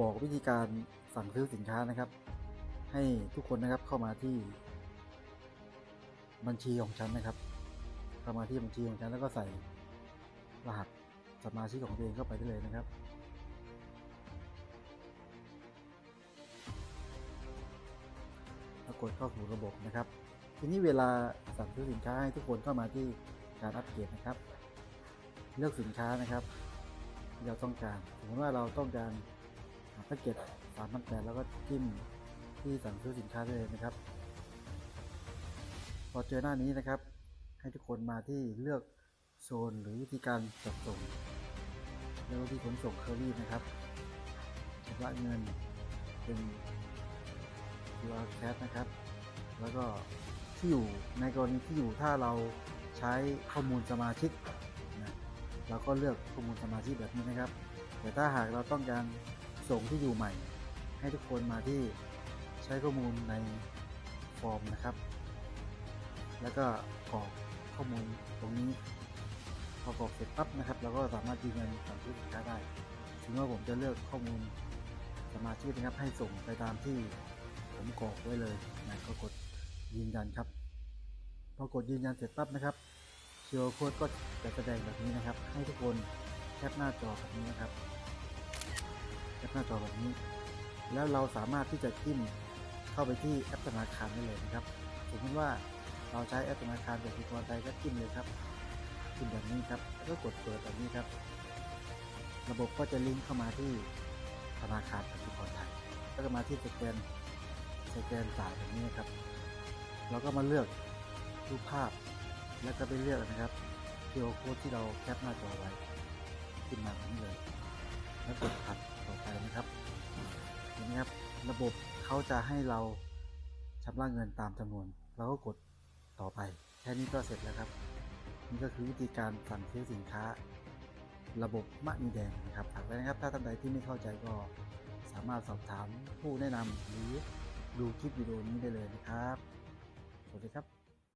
บอกวิธีการสั่งซื้อสินค้านะครับ ให้ทุกคนนะครับเข้ามาที่ บัญชีของฉันนะครับ เข้ามาที่บัญชีของฉันแล้วก็ใส่รหัสสมาชิกของตัวเองเข้าไปได้เลยนะครับแล้วกดเข้าสู่ระบบนะครับ ทีนี้เวลาสั่งซื้อสินค้าให้ทุกคนเข้ามาที่การอัปเกรดนะครับ เลือกสินค้านะครับ ที่เราต้องการสมมติว่าเราต้องการ แพ็กเกจสามพันแปดแล้วก็จิ้มที่สั่งซื้อสินค้าได้เลยนะครับ พอเจอหน้านี้นะครับ ให้ทุกคนมาที่เลือกโซนหรือวิธีการจัดส่งเลือกวิธีขนส่งเคอรี่นะครับชำระเงินเป็น QR Code นะครับ แล้วก็ที่อยู่ในกรณีที่อยู่ถ้าเราใช้ข้อมูลสมาชิกนะเราก็เลือกข้อมูลสมาชิกแบบนี้นะครับ แต่ถ้าหากเราต้องการ ส่งที่อยู่ใหม่ ให้ทุกคนมาที่ใช้ข้อมูลในฟอร์มนะครับ แล้วก็กรอกข้อมูลตรงนี้พอกรอกเสร็จปั๊บนะครับเราก็สามารถยืนยันสั่งซื้อสินค้าได้ ถึงว่าผมจะเลือกข้อมูลสมาชิกนะครับให้ส่งไปตามที่ผมกรอกไว้เลยนะก็กดยืนยันครับ พอกดยืนยันเสร็จปั๊บนะครับ QR code ก็จะแสดงแบบนี้นะครับ ให้ทุกคนแคปหน้าจอแบบนี้นะครับ แคปหน้าจอแบบนี้ แล้วเราสามารถที่จะจิ้มเข้าไปที่แอปธนาคารได้เลยนะครับสมมติว่าเราใช้แอปธนาคารแบบติกรไทยก็จิ้มเลยครับจิ้มแบบนี้ครับแล้วก็กดเปิดแบบนี้ครับ ระบบก็จะลิงก์เข้ามาที่ธนาคารกสิกรไทยแล้วก็มาที่สแกนสแกนจ่ายแบบนี้นะครับ เราก็มาเลือกรูปภาพ แล้วก็ไปเลือกนะครับ QR code ที่เราแคปหน้าจอไว้ขึ้นมาแบบนี้เลย แล้วกดถัด ต่อไปนะครับเห็นไหมครับระบบเขาจะให้เราชำระเงินตามจำนวนเราก็กดต่อไป แค่นี้ก็เสร็จแล้วครับ นี่ก็คือวิธีการสั่งซื้อสินค้า ระบบมะนีแดงนะครับฝากไว้นะครับ ถ้าท่านใดที่ไม่เข้าใจก็สามารถสอบถามผู้แนะนำหรือดูคลิปวิดีโอนี้ได้เลยนะครับ สวัสดีครับ